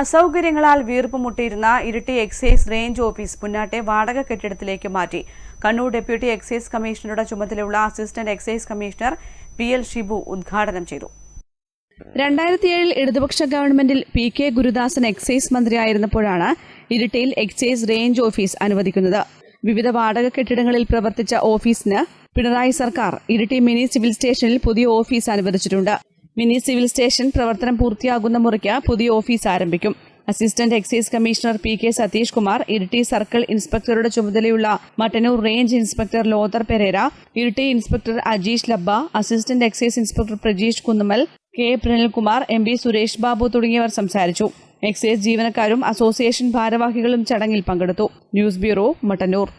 അസൗകര്യങ്ങളാൽ വീർപ്പ് വീർപ്പുമുട്ടിയിരുന്ന Iritty excise range office പുന്നാട്ടെ വാടക കെട്ടിടത്തിലേക്ക് മാറ്റി. കണ്ണൂർ ഡെപ്യൂട്ടി എക്സൈസ് കമ്മീഷണറുടെ ചുമതലയുള്ള assistant excise commissioner P L Shibu ഉദ്ഘാടനം ചെയ്തു. രണ്ടായിരത്തി ഏഴിൽ ഇടതുപക്ഷ ഗവൺമെന്റിൽ പി കെ ഗുരുദാസൻ എക്സൈസ് മന്ത്രിയായിരുന്നപ്പോഴാണ് ഇരിട്ടിയിൽ എക്സൈസ് റേഞ്ച് ഓഫീസ് അനുവദിക്കുന്നത്. വിവിധ വാടക കെട്ടിടങ്ങളിൽ പ്രവർത്തിച്ച ഓഫീസിന് പിണറായി സർക്കാർ ഇരിട്ടി മിനി സിവിൽ സ്റ്റേഷനിൽ പുതിയ ഓഫീസ് അനുവദിച്ചിട്ടുണ്ട്. മിനി സിവിൽ സ്റ്റേഷൻ പ്രവർത്തനം പൂർത്തിയാകുന്ന മുറയ്ക്ക് പുതിയ ഓഫീസ് ആരംഭിക്കും. Assistant excise commissioner P K Satheesh Kumar Iritty circle ഇൻസ്പെക്ടറുടെ ചുമതലയുള്ള Mattannur range inspector Lothar Pereira Iritty inspector Ajeesh Labba assistant excise inspector Prajeesh Kunnumal K Pranalkumar M P Suresh Babu തുടങ്ങിയവർ സംസാരിച്ചു. Excise ജീവനക്കാരും association ഭാരവാഹികളും ചടങ്ങിൽ പങ്കെടുത്തു. News bureau Mattannur.